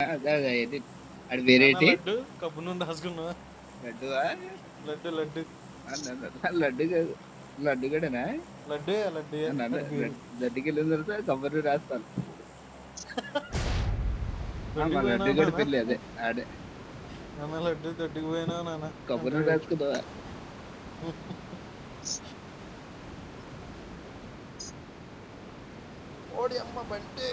అదే వేరేటి లడ్డు? కప్పు నుండి రాసుకున్నావా? లడ్డువా లడ్డు లడ్డు. లడ్డు కాదు. లడ్డు గడనా లడ్డు లడ్డు. లడ్డుకి వెళ్ళిన తర్వాత కబర్లు రాస్తాను. లడ్డు గడి పెళ్ళి అదే ఆడే. నాన్న లడ్డు దొడ్డుకు పోయినా నాన్న? కబర్లు రాసుకుందావా ఓడి అమ్మ బంటి.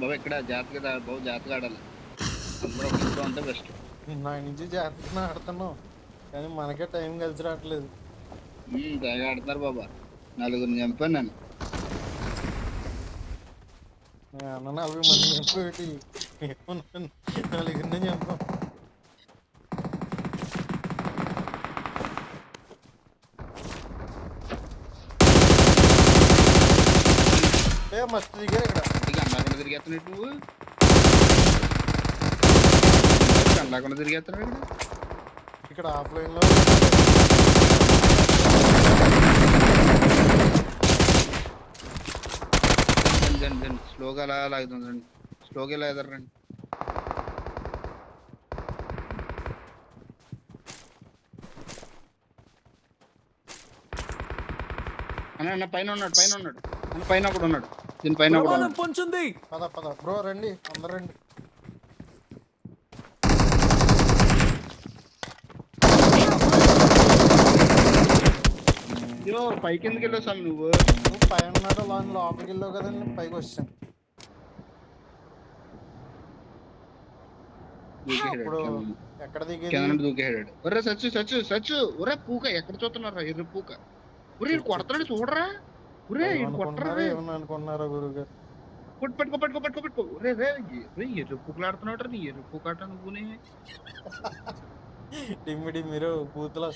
బాబు ఇక్కడ జాతక బాబు జాతక ఆడాలి. అందరూ ఒక ఉంటే బెస్ట్ నా నుంచి జాగ్రత్తగా ఆడుతున్నావు కానీ మనకే టైం కలిసి రావట్లేదు. తెగ ఆడుతున్నారు బాబా. నలుగురిని చంపాను నేను. నేను అన్న నలభై మంది చంపేటి. నలుగురిని చంపాం. మస్తు దిగారు ఇక్కడ. ఇక అన్నాకుండా తిరిగేస్తున్నాడు నువ్వు? అన్నాకుండా తిరిగేస్తున్నావు ఇక్కడ? ఇక్కడ ఆఫ్లైన్లో రండి రండి రండి. స్లోగా అలా లాగుతుంది రండి. స్లోగా ఇలా ఎదరండి అన్న అన్న పైన ఉన్నాడు పైన ఉన్నాడు. అన్న పైన కూడా ఉన్నాడు. దీని పైన కూడా పొంచుంది. పద పద. బ్రో రండి. అందరు రండి. అయ్యో పైకి ఎందుకు వెళ్ళావు స్వామి నువ్వు? నువ్వు పైన ఉన్నాడు లోన్ లోపలికి వెళ్ళావు కదండి. పైకి వచ్చాను. ఎక్కడ దూకేసాడు ఒరే సచ్చు సచ్చు సచ్చు. ఒరే పూక ఎక్కడ చూస్తున్నారా ఎర్ర పూక. ఒరే కొడతాడు చూడరా? ఒరే ఇటు కొట్టరా ఏమనుకుంటున్నారో ఏమన్నా అనుకుంటున్నారో గురువు గారు పట్టు పట్టుకో పట్టుకో పట్టుకో. రే రే నీ నువ్వునే. మీరు బూతులు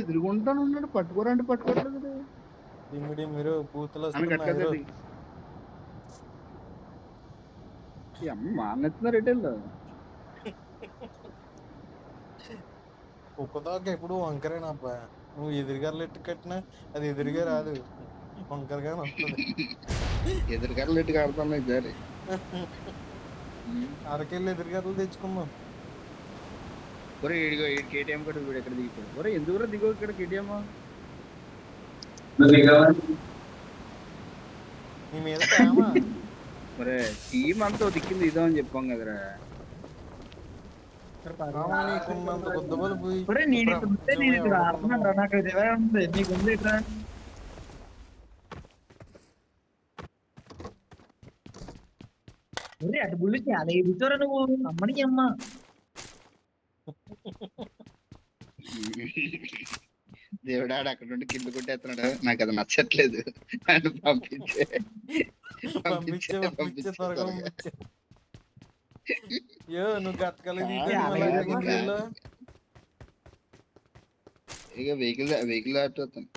ఎదురుగుంటాను ఉన్నాడు పట్టుకోవట్లేదు మీరు బూతులు అమ్మ ఎటెళ్ళు ఒక్కదాకా ఎప్పుడు వంకరేనా అబ్బా? నువ్వు ఎదురుగారు ఎట్టు కట్టినా అది ఎదురుగా రాదు. వంకరగానే వస్తుంది. ఎదురుగారు ఎట్టుగా ఆడుతున్నాయి సరే? అరకెళ్ళి ఎదురుగారులు తెచ్చుకుందాం. ఒరే ఇడిగో ఈ కేటీఎం కూడా వీడు ఎక్కడ దిగిపోయాడు? ఒరే ఎందుకు దిగో ఇక్కడ కేటీఎం నీ మీద ఒరే టీం అంతా దిక్కింది ఇదో అని చెప్పాం కదరా. రామా నీకున్నంత కొద్దిబలు పోయి ఒరే నేను ఇక్కడ ఉంటే నేను ఇక్కడ ఆడుతున్నాను రా నాకు ఇది ఎలా ఉంది నీకు ఉంది ఇట్లా ఒరే అటు బుల్లి చాలా ఎదుగుతారా నువ్వు అమ్మని అమ్మ దేవుడాడు అక్కడ నుండి కింద కొట్టేస్తున్నాడు నాకు అది నచ్చట్లేదు నన్ను పంపించే పంపించే పంపించే యో నువ్వు గతకలేదు? ఇక వెహికల్ వెహికల్ ఆడుతాను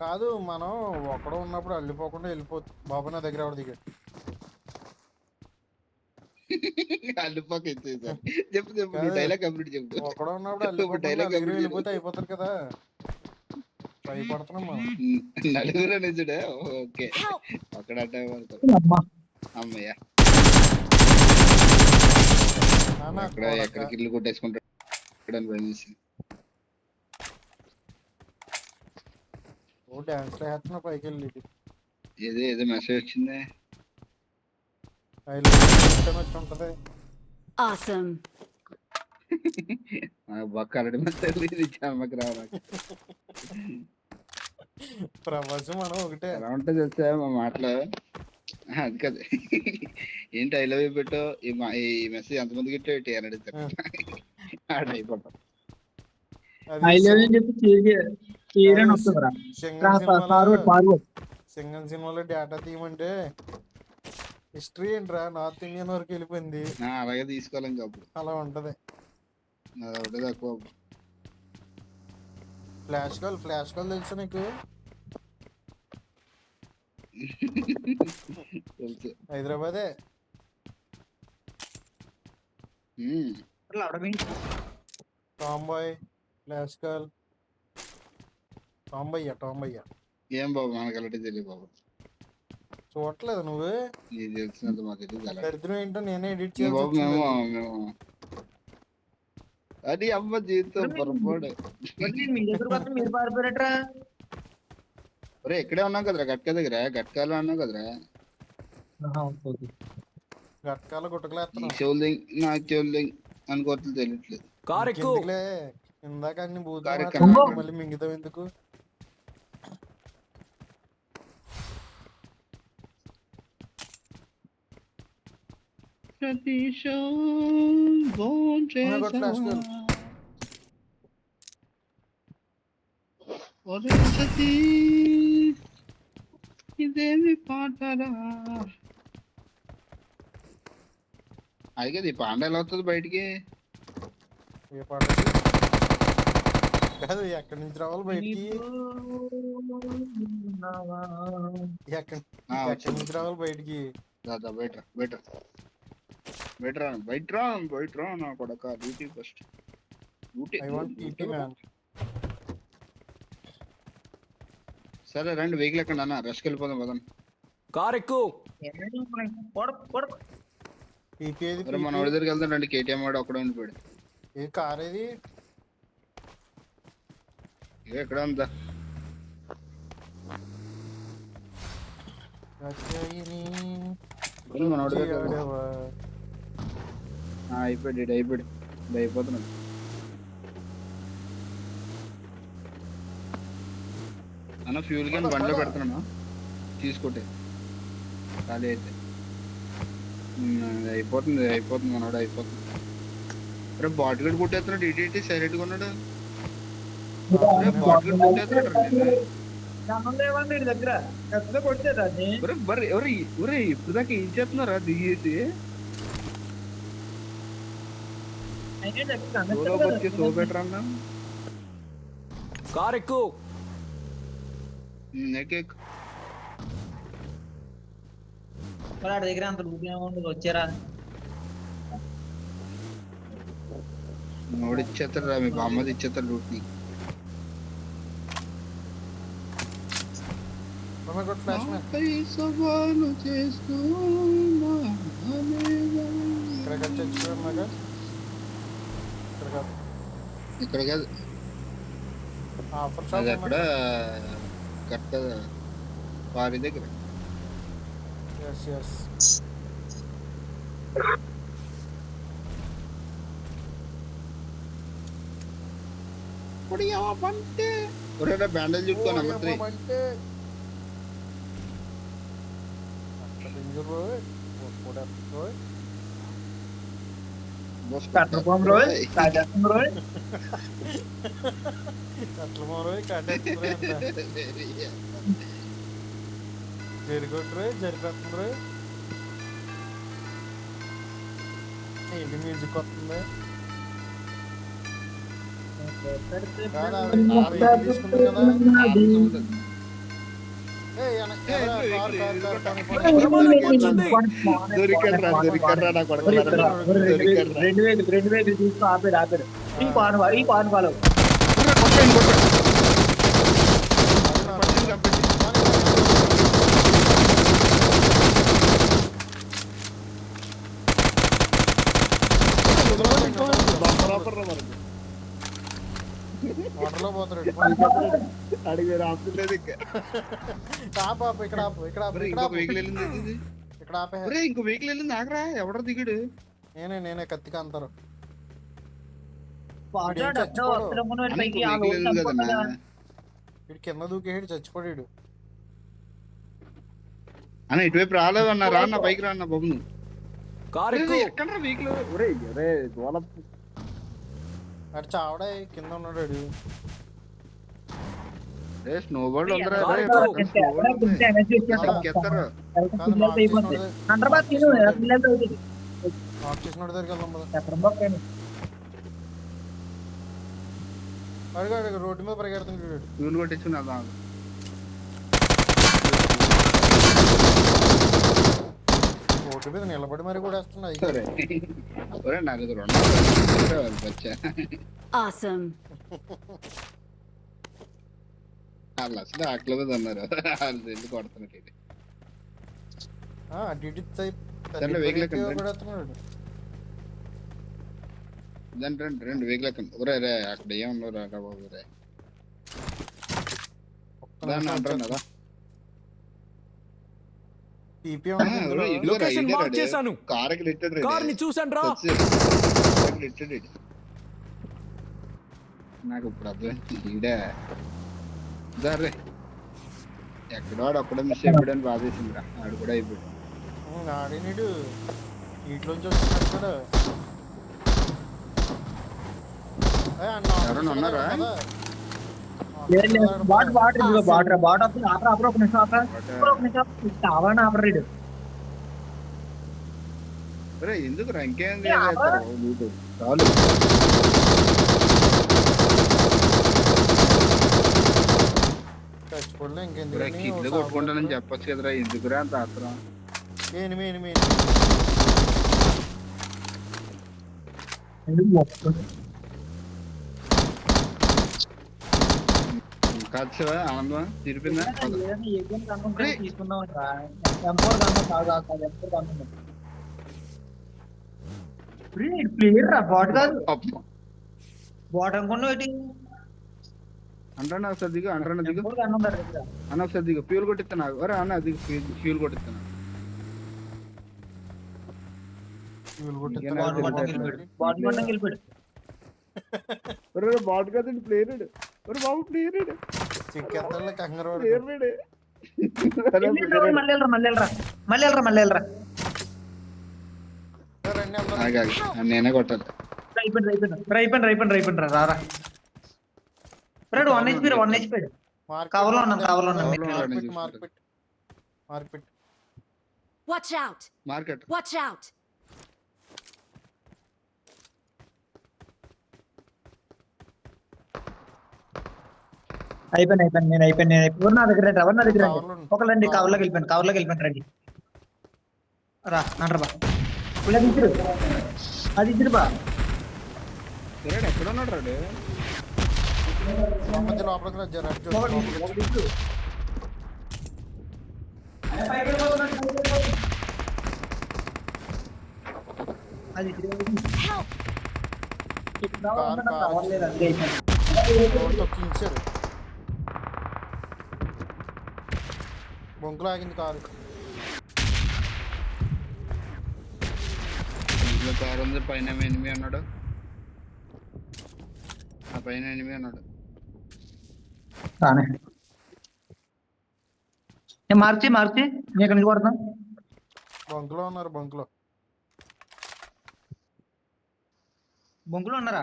కాదు మనం ఒక్కడో ఉన్నప్పుడు అల్లిపోకుండా వెళ్ళిపోతుంది బాబు నా దగ్గర ఎవరు దిగాడు? అల్లుపాక చెప్పు చెప్పు డైలాగ్ కంప్లీట్ చెప్పు. ఒక్కడో ఉన్నప్పుడు complete వెళ్ళిపోతే అయిపోతారు కదా. భయపడుతున్నాం మనం. నలుగురు నిజుడే ఓకే. అక్కడ అంటే అమ్మ. అమ్మయ్య. కొడకా. ఎక్కడికి ఇల్లు కొట్టేసుకుంటాడు. ఓ డాన్స్ వేస్తున్నా పైకి వెళ్ళి ఏదో ఏదో మెసేజ్ వచ్చింది. వచ్చి ఉంటది. Awesome. బొక్క అరడి మెసేజ్ ఇది అమ్మకి రావాలి ప్రపంచం మనం ఒకటే. ఎలా ఉంటుంది తెలుసా మా మాటలు? అది కాదు ఏంటి ఐ లవ్ యూ పెట్టు? ఈ మెసేజ్ ఎంతమంది గిట్టు అని అడుగుతారు ఆడ అయిపోతాం. ఐ లవ్ యూ చెప్పి సింగం సినిమాలో డేటా తీయమంటే హిస్టరీ ఏంట్రా? నార్త్ ఇండియన్ వరకు వెళ్ళిపోయింది. ఆ, అలాగే తీసుకోవాలి ఇంకా అలా ఉంటది. లేదా ఫ్లాష్ కాల్ ఫ్లాష్ కాల్ తెలుసా నీకు హైదరాబాదే టాంబాయ్ ఫ్లాష్ కాల్ టాంబయ్య టాంబయ్య ఏం బాబు మనకి అలాంటి తెలియదు బాబు చూడట్లేదు నువ్వు. దరిద్రం ఏంటో నేనే ఎడిట్ చేయాలి అది అమ్మ జీవితం పొరపాడు మీ దగ్గర మీరు పారిపోయారట్రా ఒరే ఇక్కడే ఉన్నాం కదరా గట్క దగ్గర గట్కాలో ఉన్నాం కదరా. గట్కాల ఈ గుట్టకలేస్తున్నావు చెవులు నాకు చెవులు అనుకోవట్లేదు తెలియట్లేదు. కారు ఎక్కు ఎందుకులే ఇందాక అన్ని ఎక్కను. మళ్ళీ మింగుతావు ఎందుకు? ఇదేమి పాటరా అది కదా ఈ పాండ ఎలా వస్తుంది బయటికి. ఏ పాట కాదు ఎక్కడి నుంచి రావాలి బయటికి? ఎక్కడి. నుంచి రావాలి బయటికి? దాదా బయట బయట. బయట రా బయట రా బయట రా నా కొడక duty first duty I want TT man సరే రండి వెహికల్ ఎక్కండి అన్న రష్కి వెళ్ళిపోదాం పదం కారు ఎక్కు. టీటీ ఏది మరి మన వాడి దగ్గరికి వెళ్తాం రండి కేటీఎం వాడు అక్కడ ఉండిపోయాడు. ఏ కార్ ఏది ఇక ఎక్కడ ఉందా? రచయిని మరి మన వాడి దగ్గరికి వెళ్దాం. చేయడవా. ఆ, అయిపోయాడు ఇది అయిపోతున్నాడు. అన్న ఫ్యూల్ క్యాన్ బండ్లో పెడుతున్నాను తీసుకోటే. ఖాళీ అయితే. అయిపోతుంది అయిపోతుంది మనోడు అయిపోతుంది. అరే బాట్ గడ్ కొట్టేస్తున్నాడు ఇటు ఇటు సైలెంట్గా ఉన్నాడు? అరే బాట్ గడ్ కొట్టేస్తున్నాడు దగ్గర. ఇప్పుడు దాకా ఏం చేస్తున్నారా దిగేసి? అయినా దగ్గర సోలో బతికి సో బెటర్ అన్నా కారు ఎక్కు నెక్ వాడి దగ్గర అంత రూపాయి ఉండదు వచ్చారా నోడు ఇచ్చేస్తాడు రా మీ బామ్మది ఇచ్చేస్తాడు రూట్ని Oh my God, flash man. నాపై సవాలు చేస్తూ ఇక్కడ కట్ చచ్చిపోయాక ఇక్కడ కాదు ఇక్కడ కాదు ఆఫర్ షాప్ అది అక్కడ కరెక్ట్ వారి దగ్గర ఎస్ ఎస్ ఇప్పుడు ఏమంటే ఒరే బ్యాండేజ్ చుట్టుకో నెంబర్ త్రీ అంటే అట్లా danger రోయ్ కూడా రోయ్ కట్టబొమ్మ రోయ్ రాజేస్తుంది రోయ్ అట్లా మరోయ్ కట్టేస్తుంది అంట జరిగొట్టు రోయ్ జరిపేస్తుంది రోయ్ ఏంటి మ్యూజిక్ వస్తుంది కాదా, రెండు వేలు రెండు వేలు తీసుకుని ఆపాడు ఆపాడు ఈ పాను ఈ పాను పాలు కొట్టండి కొట్టండి చంపండి వాటర్లో పోతాడు అడిగి ఆపుతుంది ఇంకా ఆపు ఆపు ఇక్కడ ఆపు ఇక్కడ ఆపు ఇక్కడ ఆపు. ఆపే. ఒరే ఇంకో వెహికల్ వెళ్ళింది ఆగరా ఎవడ దిగుడు? నేనే నేనే కత్తికి అంతారు. అన్న? ఇటు కింద. దూకేసాడు చచ్చిపోయాడు అన్న ఇటువైపు రాలేదన్న రా అన్న పైకి రా అన్న నువ్వు. కారు ఎక్కు ఎక్కడ వెహికల్ ఒరే ఒరే దోల అటు చావడా కింద ఉన్నాడు రే స్నో బోర్డ్ ఉందరా చేసినోడి దగ్గరికి వెళ్దాం అడుగు అడుగు రోడ్డు మీద వీడు. ఫ్యూల్ కొట్టించుకుని వెళ్దాం. రోడ్డు మీద నిలబడి మరి కూడా వేస్తున్నాయి సరే. ఒరే నాకు రెండు వచ్చా Awesome. వాళ్ళు అసలు ఆకలి మీద ఉన్నారు వాళ్ళు వెళ్ళి కొడుతున్నారు ఇది అటు ఇటు టైప్ సర్లే, వెహికల్ ఎక్కండి, కూడా వేస్తున్నాడు దాని రెండు రెండు వెహికల్ ఎక్కండి ఒరే రే అక్కడ ఏమన్నారు రా బాబు రే ఒక్క దాన్ని నిమిషం అంటారు వచ్చేస్తా. కదా TP ఆ, ఉంది ఇందులో. ఒరే, ఇదిగోరా, లొకేషన్ ఇదేరా మార్క్ రే. చేశాను కారుకి లిట్టెడ్ రే కార్ ని చూసాను రా కారుకి లిట్టెడ్ ఇది. నాకు ఇప్పుడు అర్థం ఈడే దారే ఎక్కడో అక్కడ. మిస్ అయిపోయాడని బాధేసిందిరా. ఆడు కూడా అయిపోయాడు. ఆడినీడు వీటిలోంచి వస్తున్నాడు కూడా ఆఫీసర్ ఉన్నారా? లేదు, లేదు. బాట్. బాట్ ఇదిగో బాట్ రా బాట్ వస్తుంది ఆపరా ఆపరా ఒక నిమిషం ఆపరా ఆపరా, ఒక నిమిషం. కావాలని ఆపరా రీడు ఒరే ఎందుకు రా ఇంకేం ఏ, ఆపరా. చాలు. ఇంకెందుకు కిడ్లు కొట్టుకుంటానని చెప్పొచ్చు కదరా ఎందుకురా అంత ఆత్రం? Enemy enemy? కాదు ఆనందం తీరిపోయిందా? పద. ఏదైనా ఏదైనా కన్నం ఉంటే తీసుకుందాం ప్లేయర్ రా బాట్ కాదు. బాట్ అనుకున్నావు అంటాను ఒకసారి దిగు అంటాను దిగు. అన్న ఒకసారి దిగు ఫ్యూల్ కొట్టిస్తున్నా. ఒరే అన్న దిగు ఫ్యూల్- ఫ్యూల్ కొట్టిస్తున్నా. వీళ్ళు కొట్టిస్తే ఇంకేనా బాట్ తెలియదు. కొట్టం గెలిపాడు బాట్ కొట్టం గెలిపాడు ఒరే బాట్ కదండి ప్లేయర్ ఒరే బాబు ప్లేయర్ చిక్కేస్తాడులే కంగారు వాడు. ప్లేయర్ మళ్ళీ వెళ్ళరా మళ్ళీ వెళ్ళరా మళ్ళీ వెళ్ళరా మళ్ళీ వెళ్ళరా. ఏ, రండి అందరూ. నేనే కొట్టాలి అయిపోయింది అయిపోయింది అయిపోయింది అయిపోయింది అయిపోయింది రా రారా రేడు one HP one HP market కవర్లో ఉన్నాం, ఉంది. కవర్లో ఉన్నాం. మార్కెట్, కవర్లో మార్కెట్ ఉన్నాం, market market Watch out. Market Watch out. అయిపోయింది అయిపోయింది నేను అయిపోయింది నేను అయిపోయి ఎవరు నా దగ్గర రండి ఎవరు నా దగ్గర రండి కవర్లో ఉంది. ఒకళ్ళండి కవర్లోకి వెళ్ళిపోయాను కవర్లోకి వెళ్ళిపోయాను రండి రా అంటారా బా ఇలా ఇద్దరు అది ఇద్దరు బా రేడు ఎక్కడ ఉన్నాడు రాడు మధ్య లోపలికి రా జర అది తొక్కించారు బొంకులు ఆగింది కారు. ఇంట్లో కారు ఉంది పైన ఎనిమిది అన్నాడు ఆ పైన ఎనిమిది అన్నాడు రానే ఏ మార్చి మార్చి నేను ఎక్కడి నుంచి కొడతాం బంకులో ఉన్నారు బంకులో బొంకులో ఉన్నారా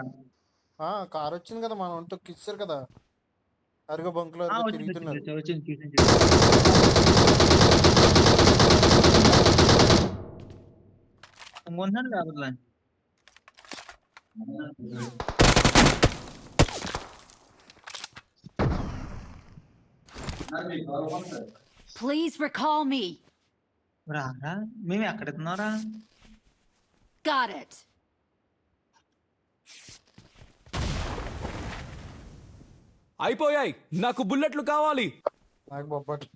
ఆ కారు వచ్చింది కదా మనం తొక్కిచ్చారు కదా అరుగు బంకులో ఆ, అరుగు వచ్చింది, తిరుగుతున్నారు వచ్చింది, వచ్చింది, చూసాను, చూసాను. ఇంకొంటున్నాడు లేకపోతే Please recall me. రారా? మేము ఎక్కడున్నారా Got it. అయిపోయాయి. నాకు బుల్లెట్లు కావాలి. నాకు బొబ్బట్లు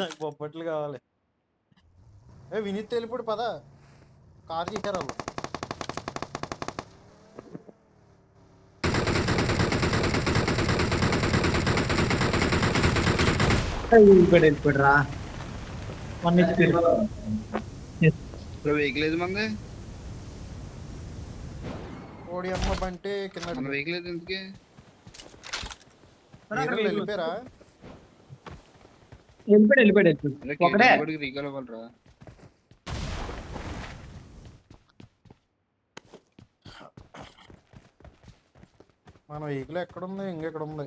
నాకు బొబ్బట్లు కావాలి. ఏ వినీత్ వెళ్ళిపోడు పద. కార్ తీశారు వాళ్ళు వెళ్ళిపోయాడు వెళ్ళిపోయాడు రా. వన్ వెహికల్ ఏది మంది? ఓడి అమ్మ బంటే కింద మన వెహికల్ ఏది ఎందుకే వెళ్ళిపోయారా? వెళ్ళిపోయాడు వెళ్ళిపోయాడు వెళ్ళిపోయాడు. ఒకడే. రీకాల్ అవ్వాలరా మన వెహికల్ ఎక్కడ ఉంది? ఇంకెక్కడ ఉంది?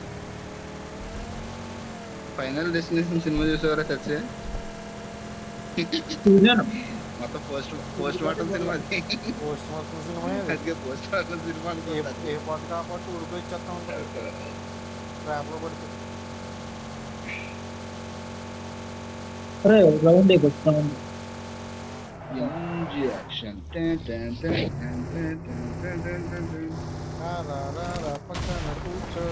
ఫైనల్ డెస్టినేషన్ సినిమా చూసేవారా చచ్చే మొత్తం post post mortem cinema post mortem cinema అందుకే పోస్ట్ మార్టం సినిమా అనుకుంటా ఏ పాట కాబట్టి ఉడికొచ్చేస్తా ఉంటారు ట్రాప్లో పడుతుంది రౌండ్ అయిపోతుంది ఇంజెక్షన్ కూర్చో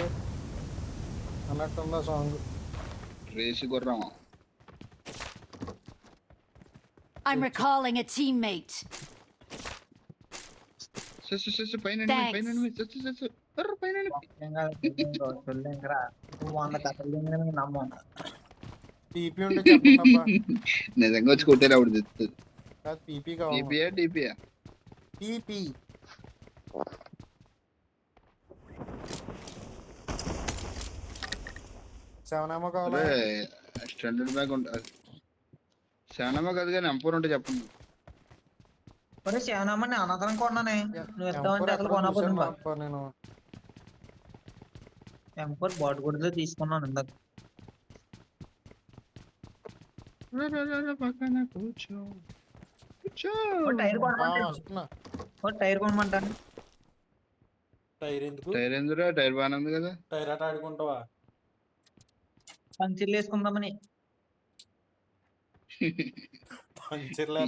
అన్నట్టుందా song I'm recalling a teammate. నిజంగా సెవెన్ ఏమో కావాలా? స్టాండర్డ్ బ్యాగ్ ఉంటుంది శానమా కాదు కానీ ఎంపూర్ ఉంటే చెప్పండి అనంతరం కొన్నానే. నువ్వు ఇస్తావంటే అసలు నేను? ఎంపర్ బాట్ తీసుకున్నాను ఇందాక. పక్కన కూర్చో. కూర్చో. టైర్ టైర్ కొనమంటాను టైర్ ఎందుకు? టైర్ ఎందురా టైర్ బాగానే ఉంది కదా. టైర్ ఆట ఆడుకుంటావా? పంచర్లు వేసుకుందామని పంచర్లు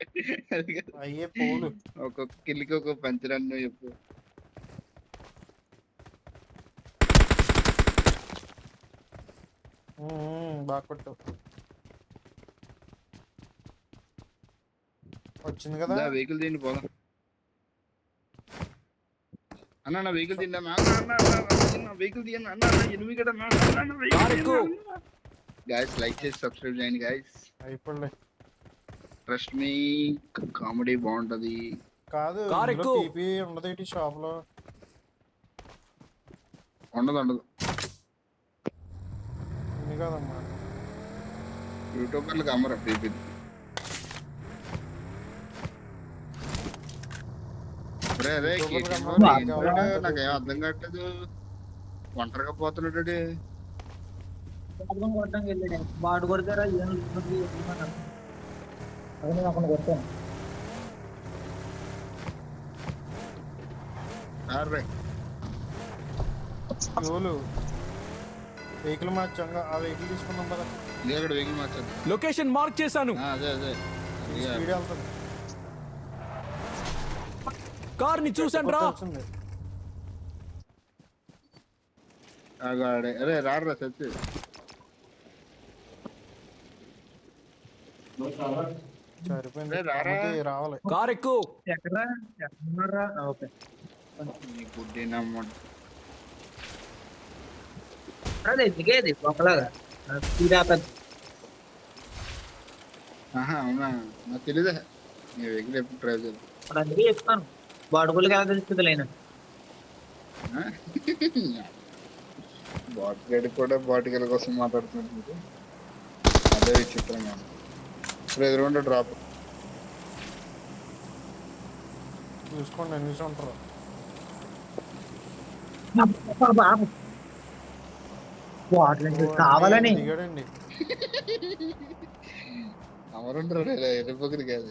అయ్యే పోలు ఒక్కొక్క కిల్లికి ఒక పంచర్ అన్న చెప్పు. బాగా కొట్టు. వచ్చింది కదా? వెహికల్ దీన్ని పోదాం. అన్న నా వెహికల్ తిండా అన్న అన్న వెహికల్ తీయండి అన్న అన్న ఎనిమిది కదా Car ఎక్కు. గాయస్ లైక్ చేసి సబ్స్క్రైబ్ చేయండి గాయస్ అయిపోలే ట్రస్ట్ మీ కామెడీ బాగుంటది కాదు Car ఇందులో ఎక్కు. పీపీ ఉండదు ఏంటి షాప్లో ఉండదు ఉండదు ఉంది కదమ్మా యూట్యూబర్లకు అమ్మరా పీపీ నాకేం అర్థం కావట్లేదు. ఒంటరిగా పోతున్నాడు బాడు కొడతారా? ఏం అది అక్కడ కొట్టాను. వెహికల్ మార్చాంగా? ఆ వెహికల్ తీసుకున్నాం కదా వెహికల్ మార్చదు లొకేషన్ మార్క్ చేశాను. ఆ, అదే అదే. స్పీడ్ వెళ్తుంది. కార్ని చూసండి రా ఆగాడే అరే రారా. సత్తి రావాలి. కార్ ఎక్కు. అదే దిగేది ఒకలాగా. అవునా? నాకు తెలియదే నేను ఎక్కడ ఎప్పుడు ట్రై చేస్తాను అందుకే బాడుకోలకి ఎలా తెలుస్తుంది లేనా. బాటిగాడి కూడా బాటిగల కోసం మాట్లాడుతున్నాడు అదే విచిత్రంగా ఇప్పుడు ఎదురుండే డ్రాప్ చూసుకోండి ఎన్ని ఉంటారు? కావాలని. అమరుండ్రు ఎరుపకుడు కాదు.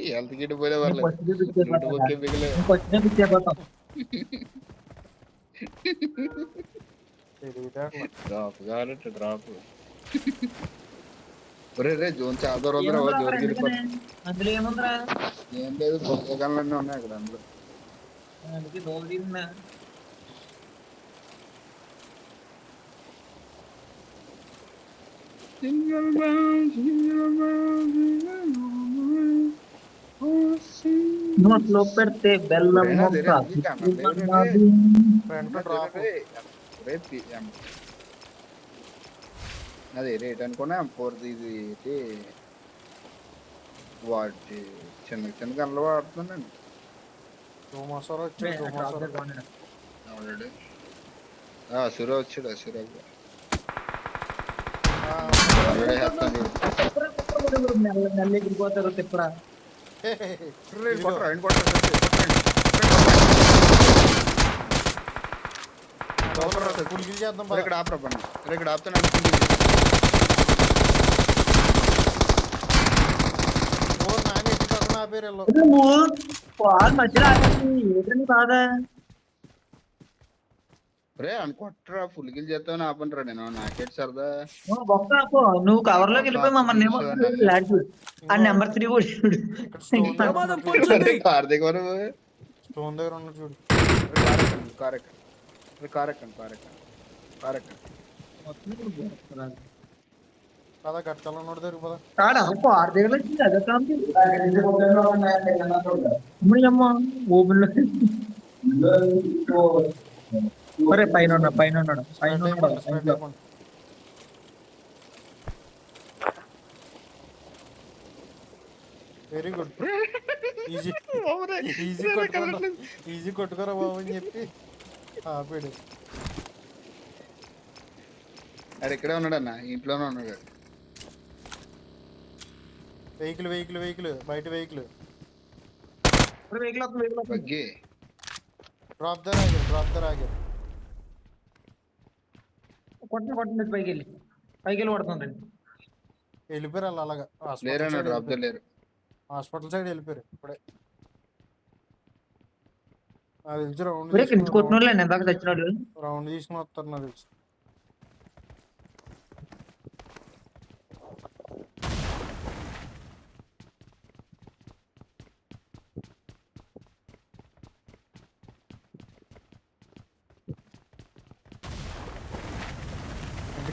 ഇയാൾക്കിട്ട് പോലെ പറഞ്ഞു ഡ്രോപ്പ് ഒരേ ജോൺ ചാദർ ഒന്നര ജോർജ് എന്റെ പൊക്കാൻ തന്നെ ഒന്നേക്കട നമ്മൾ എനിക്ക് തോന്നിയിരുന്ന Jingle bells, jingle bells, jingle all the way. నోట్లో పెడితే బెల్లం మొక్క అదే రేట్ అనుకున్నా ఫోర్త్ ఇది వాటి చిన్న చిన్న కళ్ళు వాడుతున్నాను టూ మసాలా వచ్చాడు టూ ఎగిరిపోతారు తిప్పరా కొట్టరా ఆయన కొట్టరా పులిగిల్ చేద్దాం మరి పద. ఇక్కడ ఆపరా పని మరి ఇక్కడ ఆపుతాను ఓ నాయన ఎట్టి పక్కన ఆపేరు వీళ్ళు. నువ్వు పాలు మధ్యలో ఆపేసి ఏంటని బాధ రే అని కొట్టరా ఫుల్ గిల్ చేస్తాను ఆపంటారా నేను నాకేటి సరదా నువ్వు బొక్క ఆపు. నువ్వు కవర్లోకి వెళ్ళిపోయి మమ్మల్ని ఏమో లాడ్ చూడు ఆ నెంబర్ త్రీ కూడా చూడు ఇక్కడ స్టోన్ దగ్గర ప్రమాదం ఉన్నాడు చూడు. పొంచుంది కార్తీక్ వారు స్టోన్ దగ్గర ఉన్నాడు చూడు కార్ ఎక్కండి కార్ ఎక్కండి కార్ ఎక్కండి కార్ ఎక్కండి పద గట్టాల ఉన్నాడు దగ్గర పద కాడ ఆరు దగ్గర వచ్చింది అదే కాంతి అమ్మా ఓపెన్లో ఒరే పైన ఉన్నాడు పైన ఉన్నాడు పైన ఉన్నాడు వెరీ గుడ్ ఈజీ ఈజీ కొట్టుకోరా ఈజీ కొట్టుకోరా బాబు అని చెప్పి ఆపాడు. ఆడు ఇక్కడే ఉన్నాడు అన్న ఇంట్లోనే ఉన్నాడు. వెహికల్ వెహికల్ వెహికల్ బయట వెహికల్ వెహికల్ డ్రాప్ దర్ ఆగారు డ్రాప్ దర్ ఆగారు కొట్టండి కొట్టండి పైకి వెళ్ళి. పైకి వెళ్ళి కొడుతుంది వెళ్ళిపోయారు వాళ్ళు అలాగా. లేరు హాస్పిటల్ సైడ్ డ్రాప్ లేరు. హాస్పిటల్ సైడ్ వెళ్ళిపోయారు ఇప్పుడే. తెలిసి రౌండ్ ఇందాక రౌండ్ తీసుకుని వస్తారు నాకు తెలిసి.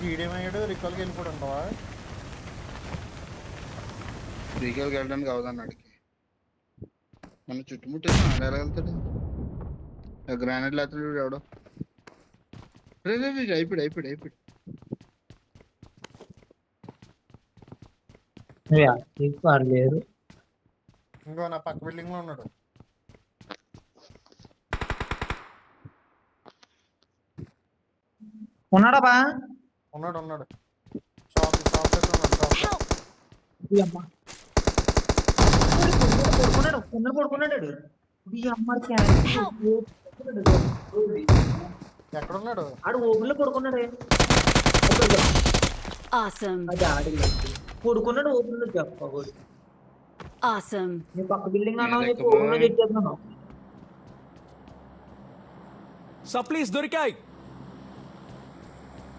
ఇంటికి ఈడేమయ్యాడు రికాల్కి వెళ్ళిపోడు అంటావా శ్రీకాకుళం వెళ్ళడానికి అవదన్నాడికి మన చుట్టుముట్టు ఆడ ఎలా వెళ్తాడు. గ్రానైట్ లేస్తాడు ఎవడో. రే రే రే అయిపోయాడు అయిపోయాడు అయిపోయాడు. లేరు. ఇంకో నా పక్క బిల్డింగ్లో ఉన్నాడు. ఉన్నాడా బా? ఉన్నాడు ఉన్నాడు షాప్ షాప్ దగ్గర ఉన్నాడు షాప్ Help! ఈ అమ్మ పడుకున్నాడు కింద పడుకున్నాడు ఈ అమ్మ ఎక్కడ ఉన్నాడు ఆడు ఓపెన్లో పడుకున్నాడే Awesome. అది ఆడి పడుకున్నాడు ఓపెన్లో చెప్పకూడదు Awesome. నీ పక్క బిల్డింగ్ అన్నావు చెప్పి లేకపోతే- ఓపెన్లో చెప్పేస్తున్నావు సప్లీస్ దొరికాయి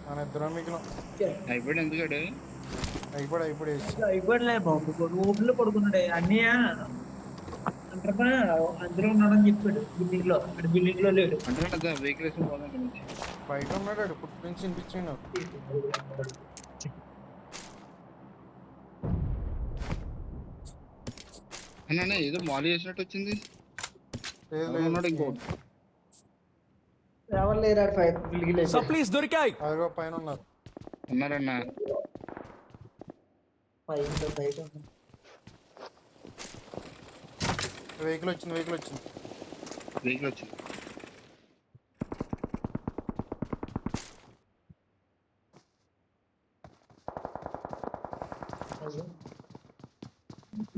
మన ఇద్దరం మిగిలిన అయిపోయాడు ఎందుకంటే అయిపోడు అయిపోడు వేసి అయిపోయలే బాబు. ఓపెన్లో పడుకున్నాడే. అన్నయ్య అంటారా? అందులో ఉన్నాడని చెప్పాడు. బిల్డింగ్లో అక్కడ బిల్డింగ్లో లేడు. అంటే వెహికల్ వేసుకుని పోదాం ఇక్కడ నుంచి బయట ఉన్నాడు ఆడు పుట్టి నుంచి వినిపించింది నాకు అన్న అన్న, ఏదో మాలి చేసినట్టు వచ్చింది. ఉన్నాడు ఇంకోటి. ఎవరు లేరు బిల్డింగ్ లేదు సప్లీస్ దొరికాయి. అదిగో పైన ఉన్నారు. ఉన్నారన్న. పైన బయట వెహికల్ వచ్చింది వెహికల్ వచ్చింది. వెహికల్ వచ్చింది.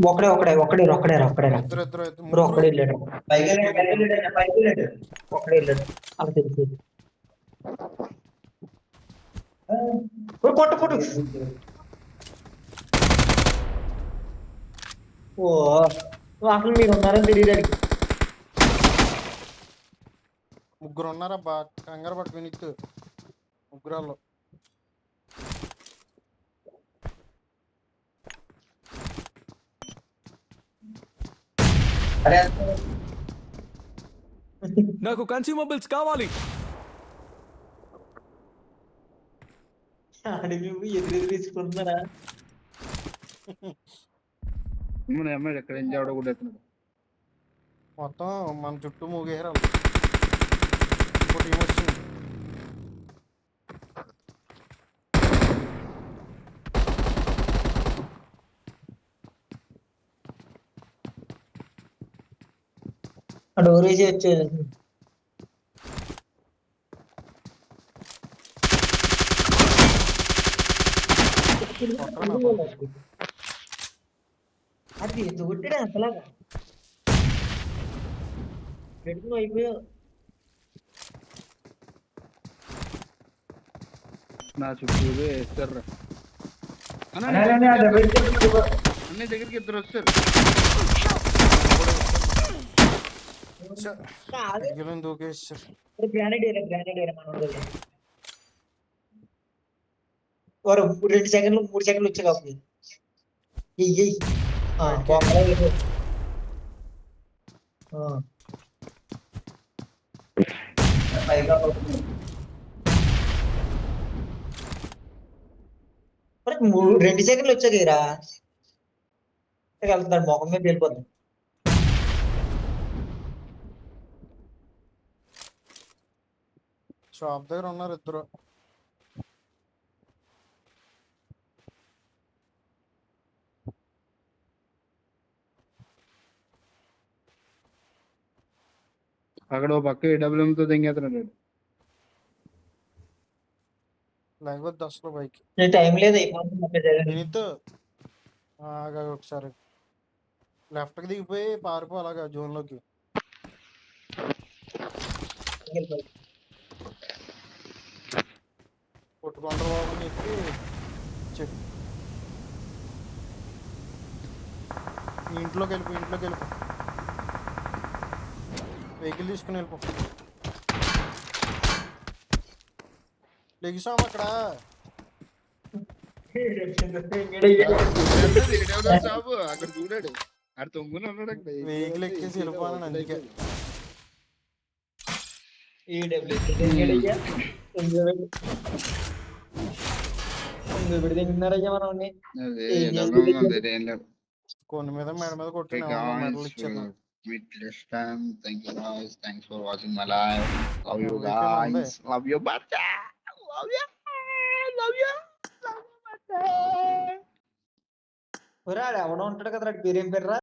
ఒకడే ఒకడే ఒకడే బ్రో ఒక్కడే ముగ్గురు వెళ్ళాడు పైకి వెళ్ళాడు, పైకి వెళ్ళాడు, పైకి వెళ్ళాడు ఒక్కడే వెళ్ళాడు అలా తెలుసు ఓ, కొట్టు కొట్టు ఓ ఓ, అసలు మీరు ఉన్నారని తెలియదు ముగ్గురు ఉన్నారబ్బా కంగారు పట్టు వినిత్ ముగ్గురాల్లో నాకు కన్స్యూమబుల్స్ కావాలి. తీసుకుంటున్నారా? మన అమ్మాయి ఎక్కడ ఏం చేయడం కూడా ఎత్తున్నాడు మొత్తం మన చుట్టూ మూగేరు వాళ్ళు ఇంకో టీం వచ్చింది. డోర్ వేసి వచ్చేది అది ఎందుకు కొట్టాడు అంతలాగా పెట్టుకుని అయిపోయావు నా చుట్టూ వేస్తారు అన్న అలానే ఆ డబుల్ చెట్టు అన్నయ్య దగ్గరికి ఇద్దరు వస్తారు కాదు అడిగిలో దూకేసారు ఇప్పుడు గ్రానైట్ ఏరియా గ్రానైట్ ఏరియా మన ఊళ్ళో. వారు మూడు రెండు సెకండ్లు మూడు సెకండ్లు వచ్చే కాదు ఎయ్ ఎయ్ ఆ, బొమ్మలో వేసు. ఆ. పైగా పడుతుంది. మరి మూడు రెండు సెకండ్లు వచ్చాక రా వెళ్తున్నాడు మొఖం మీద వెళ్ళిపోతుంది షాప్ దగ్గర ఉన్నారు ఇద్దరు. అక్కడ ఓ పక్క AWM తో తెంగేస్తున్నాడు వాడు. లేకపోతే అసలు బైక్ టైం లేదు ఒకసారి. లెఫ్ట్కి దిగిపోయి పారిపో అలాగా జోన్లోకి. వెళ్ళిపోయి. కొట్టుకుంటారు బాబు చెప్పి చెప్పు. నీ ఇంట్లోకి వెళ్ళిపో ఇంట్లోకి వెళ్ళిపో. వెహికల్ తీసుకుని వెళ్ళిపో. లెగిసాం అక్కడ. అక్కడ చూడాడు అక్కడ తొంగుని ఉన్నాడు అక్కడ వెహికల్ ఎక్కేసి వెళ్ళిపోవాలని అందుకే. ఈ డబ్ల్యూ తెంగాడయ్యా. తొమ్మిది వేలు. తొమ్మిది వేలు తెంగినారయ్యా మనం అన్ని. అదే ఏం AWM లేదు. ఉంది, ఏం లేదు కొన్ని మీద మెడ మీద కొట్టిన Okay, మెడలు guys, ఇచ్చారు we'll meet next time. Thank you guys. Thanks for watching my live. Love you Yeah, we can guys. Love you, Bata. Love you. Love you. Love you, Bata. ఒరే ఆడు ఎవడో ఉంటాడు కదా పేరేం పేర్రా